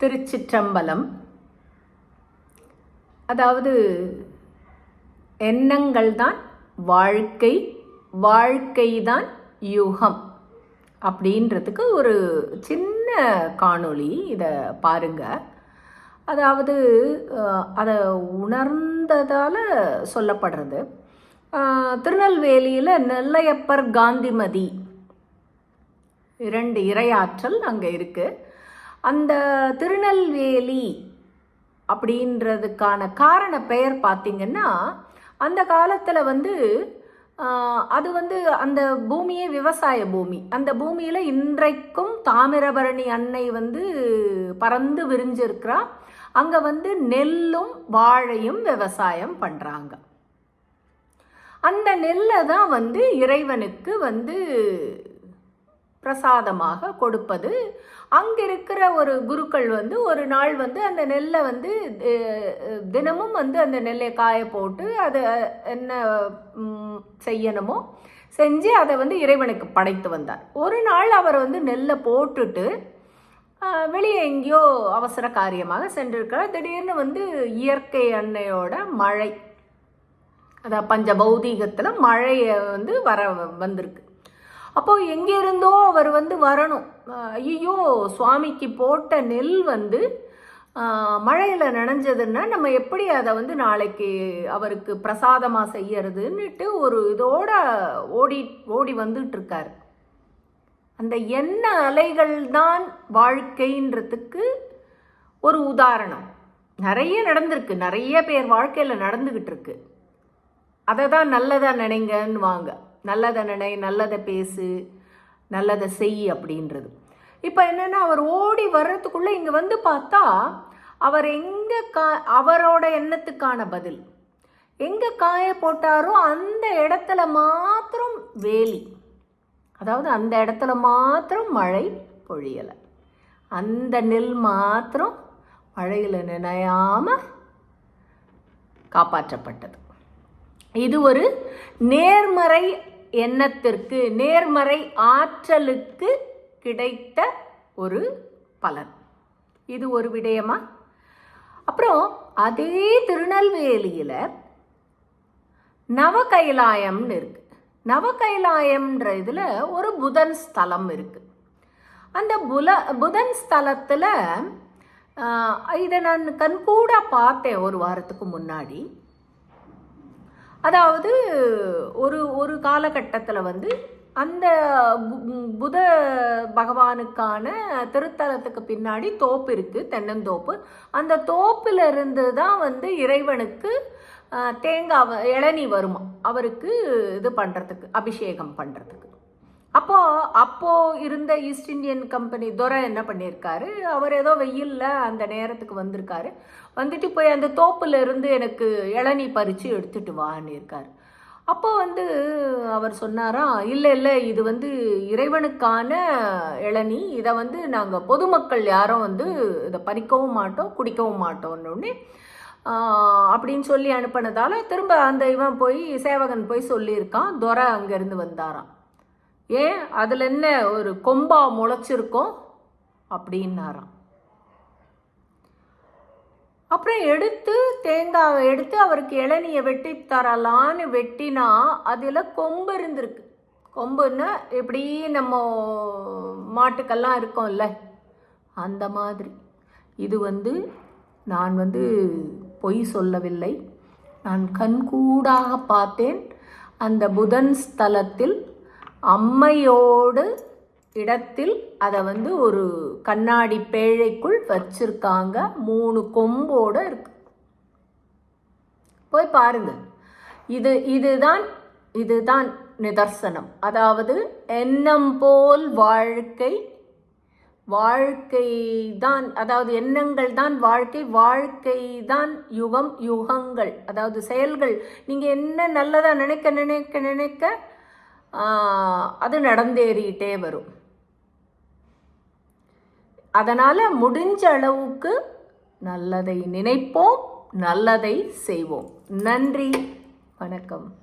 திருச்சிற்றம்பலம். அதாவது எண்ணங்கள் தான் வாழ்க்கை வாழ்க்கை தான் யுகம் அப்படின்றதுக்கு ஒரு சின்ன காணொளி இதை பாருங்க. அதாவது அதை உணர்ந்ததால் சொல்லப்படுறது. திருநெல்வேலியில் நெல்லையப்பர் காந்திமதி. இரண்டு இரையாற்றல் அங்கே இருக்குது அந்த திருநெல்வேலி அப்படின்றதுக்கான காரண பெயர் பார்த்திங்கன்னா அந்த காலத்தில் வந்து அது வந்து அந்த பூமியே விவசாய பூமி. அந்த பூமியில் இன்றைக்கும் தாமிரபரணி அன்னை வந்து பறந்து விரிஞ்சிருக்கிறா. அங்கே வந்து நெல்லும் வாழையும் விவசாயம் பண்ணுறாங்க அந்த நெல்லை தான் வந்து இறைவனுக்கு வந்து பிரசாதமாக கொடுப்பது. அங்கே இருக்கிற ஒரு குருக்கள் வந்து ஒரு நாள் வந்து அந்த நெல்லை வந்து தினமும் வந்து அந்த நெல்லை காய போட்டு அதை என்ன செய்யணுமோ செஞ்சு அதை வந்து இறைவனுக்கு படைத்து வந்தார். ஒரு நாள் அவர் வந்து நெல்லை போட்டுட்டு வெளியே எங்கேயோ அவசர காரியமாக சென்றிருக்கிறார். திடீர்னு வந்து இயற்கை அன்னையோட மழை அதான் பஞ்ச பௌதீகத்தில் மழையை வந்து வர வந்திருக்கு. அப்போ எங்கேருந்தோ அவர் வந்து வரணும். ஐயோ சுவாமிக்கு போட்ட நெல் வந்து மழையில் நனைஞ்சதுன்னா நம்ம எப்படி அதை வந்து நாளைக்கு அவருக்கு பிரசாதமாக செய்யறதுன்னுட்டு ஒரு இதோட ஓடி ஓடி வந்துட்டுருக்கார். அந்த எண்ண அலைகள் தான் வாழ்க்கைன்றதுக்கு ஒரு உதாரணம். நிறைய நடந்திருக்கு. நிறைய பேர் வாழ்க்கையில் நடந்துக்கிட்டு இருக்கு அதை தான் நல்லதாக நினைங்கன்னு வாங்க நல்லதை நினை நல்லதை பேசு நல்லதை செய் அப்படின்றது. இப்போ என்னென்னா அவர் ஓடி வர்றதுக்குள்ளே இங்கே வந்து பார்த்தா அவர் எங்கே கா அவரோட எண்ணத்துக்கான பதில். எங்கே காய போட்டாரோ அந்த இடத்துல மாத்திரம் வேலி. அதாவது அந்த இடத்துல மாத்திரம் மழை பொழியலை. அந்த நெல் மாத்திரம் மழையில் நினையாமல் காப்பாற்றப்பட்டது. இது ஒரு நேர்மறை எண்ணத்திற்கு நேர்மறை ஆற்றலுக்கு கிடைத்த ஒரு பலன். இது ஒரு விடயமா? அப்புறம் அதே திருநெல்வேலியில் நவகைலாயம்னு இருக்கு. நவகைலாயம்ன்ற இதில் ஒரு புதன் ஸ்தலம் இருக்கு. அந்த புல புதன் ஸ்தலத்தில் இதை நான் கண்கூட பார்த்தேன் ஒரு வாரத்துக்கு முன்னாடி. அதாவது ஒரு ஒரு காலகட்டத்தில் வந்து அந்த பு- புத பகவானுக்கான திருத்தலத்துக்கு பின்னாடி தோப்பு இருக்குது தென்னந்தோப்பு. அந்த தோப்பில் இருந்து தான் வந்து இறைவனுக்கு தேங்காய் இளநி இளநீ வருமா? அவருக்கு இது பண்ணுறதுக்கு அபிஷேகம் பண்ணுறதுக்கு அப்போ அப்போ இருந்த ஈஸ்ட் இந்தியன் கம்பெனி துரை என்ன பண்ணியிருக்காரு அவர் ஏதோ வெயில்ல அந்த நேரத்துக்கு வந்திருக்காரு. வந்துட்டு போய் அந்த தோப்புல இருந்து எனக்கு இளநீ பறித்து எடுத்துட்டு வான்னு இருக்காரு. அப்போ வந்து அவர் சொன்னாரா இல்லை இல்லை இது வந்து இறைவனுக்கான இளநீ. இதை வந்து நாங்கள் பொதுமக்கள் யாரும் வந்து இதை பறிக்கவும் மாட்டோம் குடிக்கவும் மாட்டோம்னு. அப்படின்னு சொல்லி அனுப்பினதால திரும்ப அந்த இவன் போய் சேவகன் போய் சொல்லியிருக்கான். துரை அங்கேருந்து வந்தாராம். ஏன் அதில் என்ன ஒரு கொம்பா முளைச்சிருக்கோம் அப்படின்னாராம். அப்புறம் எடுத்து தேங்காவை எடுத்து அவருக்கு இளநியை வெட்டி தரலான்னு வெட்டினா அதில் கொம்பு இருந்திருக்கு. கொம்புன்னா எப்படி நம்ம மாட்டுக்கெல்லாம் இருக்கோம்ல? அந்த மாதிரி. இது வந்து நான் வந்து பொய் சொல்லவில்லை. நான் கண்கூடாக பார்த்தேன். அந்த புதன் ஸ்தலத்தில் அம்மையோடு இடத்தில் அதை வந்து ஒரு கண்ணாடி பேழைக்குள் வச்சிருக்காங்க. மூணு கொம்போட இருக்கு. போய் பாருங்க. இது இதுதான் இதுதான் நிதர்சனம். அதாவது எண்ணம் போல் வாழ்க்கை வாழ்க்கை தான் அதாவது எண்ணங்கள் தான் வாழ்க்கை வாழ்க்கை தான் யுகம் யுகங்கள். அதாவது செயல்கள். நீங்கள் என்ன நல்லதாக நினைக்க நினைக்க நினைக்க அது நடந்தேறிட்டே வரும். அதனால் முடிஞ்ச அளவுக்கு நல்லதை நினைப்போம் நல்லதை செய்வோம். நன்றி வணக்கம்.